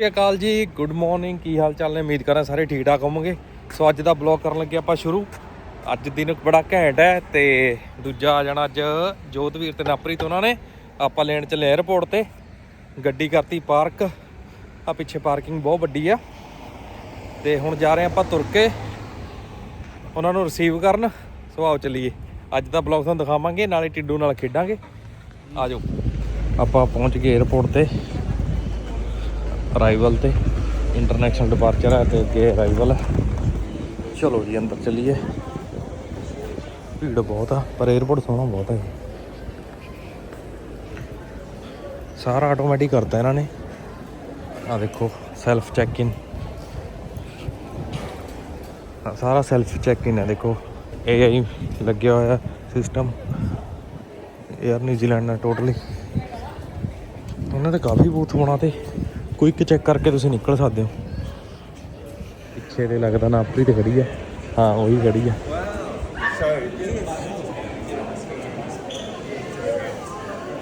ਸਤਿ ਸ਼੍ਰੀ ਅਕਾਲ ਜੀ good morning ਕੀ ਹਾਲ ਚਾਲ ਨੇ? ਉਮੀਦ ਕਰਾਂ ਸਾਰੇ ਠੀਕ ਠਾਕ ਹੋਵੋਗੇ। ਸੋ ਅੱਜ ਦਾ ਬਲੌਗ ਕਰਨ ਲੱਗੇ ਆਪਾਂ ਸ਼ੁਰੂ। ਅੱਜ ਦਿਨ ਬੜਾ ਘੈਂਟ ਹੈ ਤੇ ਦੂਜਾ ਆ ਜਾਣਾ ਅੱਜ ਜੋਤਵੀਰ ਤੇ ਨਾਪਰੀ ਤੋਂ ਉਹਨਾਂ ਨੇ। ਆਪਾਂ ਲੈਣ ਚੱਲੇ 에ਅਰਪੋਰਟ ਤੇ। ਗੱਡੀ ਕਰਤੀ ਪਾਰਕ ਆ ਪਿੱਛੇ ਪਾਰਕਿੰਗ ਬਹੁਤ ਵੱਡੀ ਆ। ਤੇ ਹੁਣ ਜਾ ਰਹੇ ਆਪਾਂ ਤੁਰ ਕੇ। ਉਹਨਾਂ ਨੂੰ ਰਿਸੀਵ ਕਰਨ। ਸੋ ਆਓ ਚੱਲੀਏ। ਅੱਜ ਦਾ ਬਲੌਗ ਤੁਹਾਨੂੰ ਦਿਖਾਵਾਂਗੇ, ਨਾਲੇ ਟਿੱਡੂ ਨਾਲ ਖੇਡਾਂਗੇ। ਆਜੋ ਆਪਾਂ ਪਹੁੰਚ ਗਏ 에ਅਰਪੋਰਟ ਤੇ। ਅਰਾਈਵਲ ਤੇ ਇੰਟਰਨੈਸ਼ਨਲ ਡਿਪਾਰਚਰ ਹੈ ਤੇ ਅੱਗੇ ਅਰਾਈਵਲ ਹੈ। ਚਲੋ ਜੀ, ਅੰਦਰ ਚੱਲੀਏ। ਭੀੜ ਬਹੁਤ ਆ, ਪਰ 에어ਪੋਰਟ ਸੋਹਣਾ ਬਹੁਤ ਹੈ। ਸਾਰਾ ਆਟੋਮੈਟਿਕ ਕਰਦਾ ਇਹਨਾਂ ਨੇ। ਆ ਦੇਖੋ ਸੈਲਫ ਚੈੱਕ ਇਨ ਸਾਰਾ ਸੈਲਫ ਚੈੱਕ ਇਨ ਹੈ, ਦੇਖੋ। ਏਆਈ ਲੱਗਿਆ ਹੋਇਆ ਸਿਸਟਮ 에ਅਰ ਨਿਊਜ਼ੀਲੈਂਡ ਨਾਲ ਟੋਟਲੀ ਉਹਨਾਂ ਦੇ ਕਾਫੀ ਬੂਥ ਬਣਾਤੇ ਕੁਇਕ ਚੈੱਕ ਕਰਕੇ ਤੁਸੀਂ ਨਿਕਲ ਸਕਦੇ ਹੋ। ਪਿੱਛੇ ਤੇ ਲੱਗਦਾ ਨਾ ਆਪਰੀ ਤੇ ਖੜੀ ਆ। ਹਾਂ ਉਹੀ ਖੜੀ ਆ।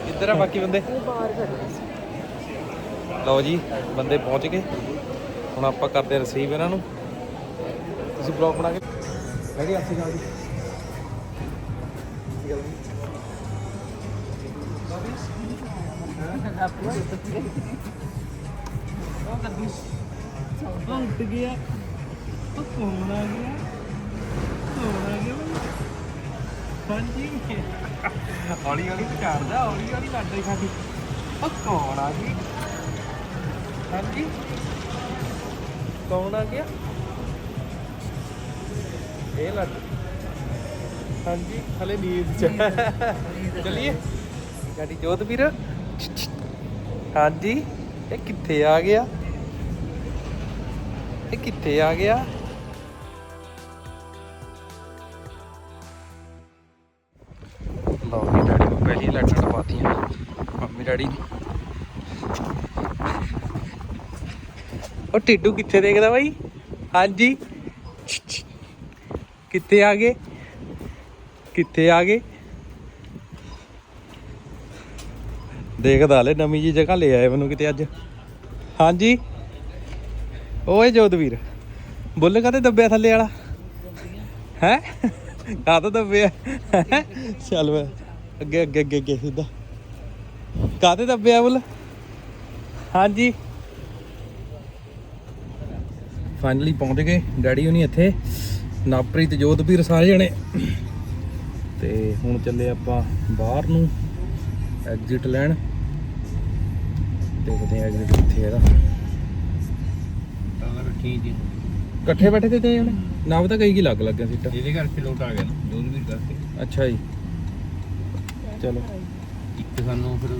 ਕਿੱਧਰ ਆ ਬਾਕੀ ਬੰਦੇ? ਲਓ ਜੀ ਬੰਦੇ ਪਹੁੰਚ ਗਏ। ਹੁਣ ਆਪਾਂ ਕਰਦੇ ਰਿਸੀਵ ਇਹਨਾਂ ਨੂੰ। ਤੁਸੀਂ ਬਲੌਗ ਬਣਾ ਕੇ ਰੈਡੀ ਆਪਸੇ ਜਾਓ ਜੀ। ਹਟ ਗਿਆ। ਉਹ ਕੌਣ ਆ ਗਿਆ। ਕੌਣ ਆ ਗਿਆ। ਹਾਂਜੀ। ਹੌਲੀ ਹੌਲੀ ਵਿਚਾਰਦਾ, ਹੌਲੀ ਹੌਲੀ ਲੱਡੇ ਖਾਦੀ ਉਹ ਕੌਣ ਆ ਗਈ ਹਾਂਜੀ। ਕੌਣ ਆ ਗਿਆ? ਇਹ ਲੱਡ। ਹਾਂਜੀ, ਹਲੇ ਨੀਂਦ ਚ। ਚਲਿਏ। ਗਾੜੀ ਜੋਤ ਵੀਰ। ਹਾਂਜੀ। ਇਹ ਕਿੱਥੇ ਆ ਗਿਆ? ਇਹ ਕਿੱਥੇ ਆ ਗਿਆ? ਲਓ ਜੀ, ਡੈਡੀ ਨੂੰ ਪਹਿਲੀ ਲੈਟਰ ਲਵਾਤੀਆਂ ਮੰਮੀ, ਡੈਡੀ। ਦੀ ਉਹ ਟਿੱਡੂ ਕਿੱਥੇ ਦੇਖਦਾ ਬਾਈ? ਹਾਂਜੀ। ਕਿੱਥੇ ਆ ਗਏ? ਕਿੱਥੇ ਆ ਗਏ? ਦੇਖਦਾ ਲੈ ਨਵੀਂ ਜੀ ਜਗ੍ਹਾ ਲੈ ਆਏ ਮੈਨੂੰ ਕਿਤੇ ਅੱਜ। ਹਾਂਜੀ। ਓਏ ਜੋਤਵੀਰ ਬੁੱਲ ਕਾਤੇ ਦੱਬਿਆ ਥੱਲੇ ਵਾਲਾ? ਹੈ? ਕਾਹਤੋਂ ਦੱਬਿਆ? ਹੈਂ? ਚੱਲ ਵੇ, ਅੱਗੇ ਅੱਗੇ ਅੱਗੇ ਅੱਗੇ, ਸਿੱਧਾ। ਕਾਹਤੇ ਦੱਬਿਆ ਬੁੱਲ? ਹਾਂਜੀ। ਫਾਈਨਲੀ ਪਹੁੰਚ ਗਏ ਡੈਡੀ ਹੁਣੀ ਇੱਥੇ। ਨਾਪ੍ਰੀਤ, ਜੋਧਵੀਰ ਸਾਰੇ ਜਣੇ। ਤੇ ਹੁਣ ਚੱਲੇ ਆਪਾਂ ਬਾਹਰ ਨੂੰ ਐਗਜ਼ਿਟ ਲੈਣ। ਦੇਖਦੇ ਆ ਐਗਜ਼ਿਟ ਕਿੱਥੇ ਹੈ ਇਹਦਾ। ਤਾਂ ਇਕੱਠੇ ਬੈਠੇ ਤੇ ਤੇ ਹੁਣ ਨਾ ਤਾਂ ਕਈ ਕੀ ਲੱਗ ਲੱਗਿਆ ਸੀਟਾਂ ਜਿਹਦੇ ਕਰਕੇ ਲੋਟ ਆ ਗਿਆ ਨਾ ਦੋ ਵੀ ਕਰਕੇ। ਅੱਛਾ ਜੀ। ਚਲੋ। ਇੱਕ ਸਾਨੂੰ ਫਿਰ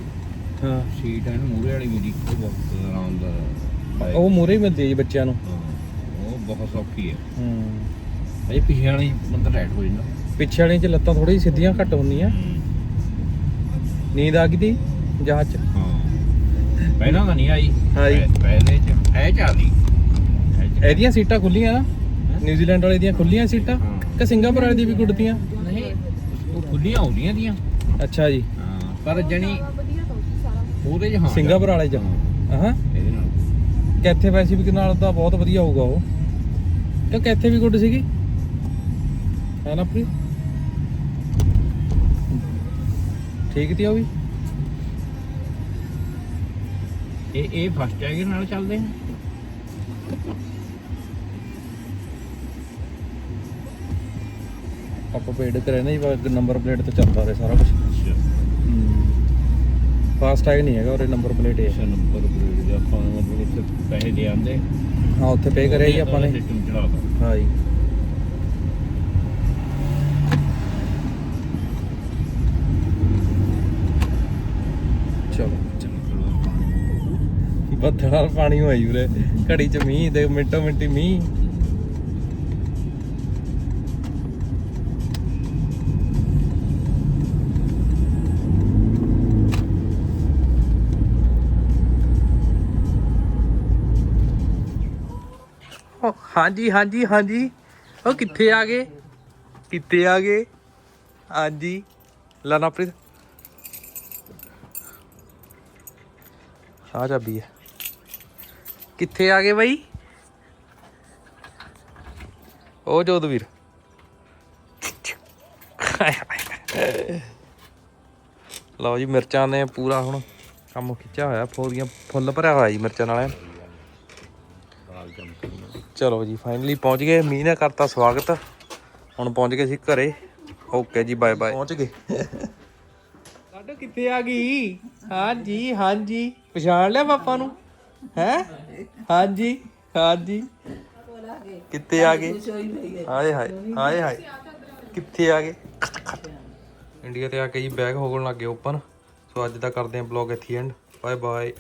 ਹਾਂ। ਸੀਟ ਹੈ ਨਾ ਮੂਰੇ ਵਾਲੀ ਮੇਰੀ ਉਹ ਬਹੁਤ ਆਰਾਮ ਦਾ ਪਾਇਆ। ਉਹ ਮੂਰੇ ਹੀ ਮਿਲਦੀ ਹੈ ਜੀ ਬੱਚਿਆਂ ਨੂੰ। ਹਾਂ, ਉਹ ਬਹੁਤ ਸੌਖੀ ਹੈ। ਹੂੰ। ਅਜੇ ਪਿਛੇ ਵਾਲੀ ਬੰਦਾ ਟਾਈਟ ਹੋ ਜਾਂਦਾ। ਪਿੱਛੇ ਵਾਲੀ ਚ ਲੱਤਾਂ ਥੋੜੀ ਸਿੱਧੀਆਂ ਘੱਟ ਹੁੰਦੀਆਂ। ਨੀਂਦ ਆ ਗਈ ਜਹਾਜ਼ ਚ। ਹਾਂ। ਪਹਿਲਾਂ ਤਾਂ ਨਹੀਂ ਆਈ। ਹਾਂ ਜੀ। ਪਹਿ- ਪਹਿਲੇ ਚ ਐ ਚਾਲੀ ਇਹਦੀਆਂ ਸੀਟਾਂ ਖੁੱਲੀਆਂ ਨਾ ਨਿਊਜ਼ੀਲੈਂਡ ਵਾਲੇ ਦੀਆਂ ਖੁੱਲੀਆਂ ਸੀਟਾਂ? ਹਾਂ। ਕਿ ਸਿੰਗਾਪੁਰ ਵਾਲੇ ਦੀ ਵੀ ਗੁੱਡਦੀਆਂ ਨਹੀਂ। ਉਹ ਖੁੱਲੀਆਂ ਹੁੰਦੀਆਂ ਦੀਆਂ। ਅੱਛਾ ਜੀ। ਹਾਂ ਪਰ ਜਣੀ ਉਹਦੇ ਚ ਹਾਂ। ਸਿੰਗਾਪੁਰ ਵਾਲੇ ਚ। ਹਾਂ, ਹਾਂ। ਇਹਦੇ ਨਾਲ। ਕੈਥੇ ਪੈਸੀਫਿਕ ਨਾਲ ਤਾਂ ਬਹੁਤ ਵਧੀਆ ਹੋਊਗਾ ਉਹ। ਕਿ ਕੈਥੇ ਵੀ ਗੁੱਡ ਸੀਗੀ। ਹੈ ਨਾ ਪ੍ਰੀ ਠੀਕ ਤੀ ਉਹ ਵੀ? ਇਹ ਇਹ ਫਸਟ ਟੈਗ ਨਾਲ ਚੱਲਦੇ ਆ। ਆਪਾਂ ਪੇਡ ਕਰੇ ਨਾ ਜੀ ਨੰਬਰ ਪਲੇਟ ਤੇ ਚੱਲਦਾ ਰਹੇ ਸਾਰਾ ਕੁਝ ਫਾਸਟ ਟੈਗ ਨਹੀਂ ਹੈਗਾ ਉਹਰੇ ਨੰਬਰ ਪਲੇਟ ਹੈ ਨੰਬਰ ਪਲੇਟ ਦੇ ਆਪਾਂ ਮਤਲਬ ਉੱਥੇ ਪੈਸੇ ਦੇ ਆਂਦੇ। ਹਾਂ ਉੱਥੇ ਪੇ ਕਰਿਆ ਜੀ ਆਪਾਂ ਨੇ। ਹਾਂ ਜੀ। ਚਲੋ। ਬੱਦਲ ਪਾਣੀ ਹੋਈ ਉਰੇ। ਘੜੀ ਚ ਮੀਂਹ ਦੇ ਮਿੰਟੋ ਮਿੰਟੀ ਮੀਂਹ। ਹਾਂਜੀ ਹਾਂਜੀ ਹਾਂਜੀ। ਉਹ ਕਿੱਥੇ ਆ ਗਏ? ਕਿੱਥੇ ਆ ਗਏ? ਹਾਂਜੀ। ਲਨਾਪ੍ਰੀਤ ਆ ਚਾਬੀ ਹੈ ਕਿੱਥੇ ਆ ਗਏ ਬਾਈ? ਉਹ ਜੋਧਵੀਰ। ਲਓ ਜੀ, ਮਿਰਚਾਂ ਨੇ ਪੂਰਾ ਹੁਣ ਕੰਮ ਖਿੱਚਿਆ ਹੋਇਆ। ਫੋਰੀਆਂ ਫੁੱਲ ਭਰਿਆ ਹੋਇਆ ਜੀ ਮਿਰਚਾਂ ਨਾਲ। ਦਾਲ ਚਮਚੀ ਚਲੋ ਜੀ ਫਾਈਨਲੀ ਪਹੁੰਚ ਗਏ। ਮੀਂਹ ਨੇ ਕਰਤਾ ਸਵਾਗਤ। ਹੁਣ ਪਹੁੰਚ ਗਏ ਸੀ ਘਰੇ। ਓਕੇ ਜੀ ਬਾਏ ਬਾਏ ਪਹੁੰਚ ਗਏ। ਲਾਡੋ ਕਿੱਥੇ ਆ ਗਈ? ਹਾਂਜੀ ਹਾਂਜੀ। ਪਛਾਣ ਲਿਆ ਪਾਪਾ ਨੂੰ? ਹੈ? ਹਾਂਜੀ ਹਾਂਜੀ। ਕਿੱਥੇ ਆ ਗਏ? ਹਾਏ ਹਾਏ ਹਾਏ ਹਾਏ। ਕਿੱਥੇ ਆ ਗਏ? ਇੰਡੀਆ ਤੇ ਆ ਕੇ ਜੀ ਬੈਗ ਹੋਗਣ ਲੱਗ ਗਏ ਓਪਨ ਸੋ ਅੱਜ ਦਾ ਕਰਦੇ ਆਂ ਬਲੌਗ ਇੱਥੇ ਐਂਡ ਬਾਏ ਬਾਏ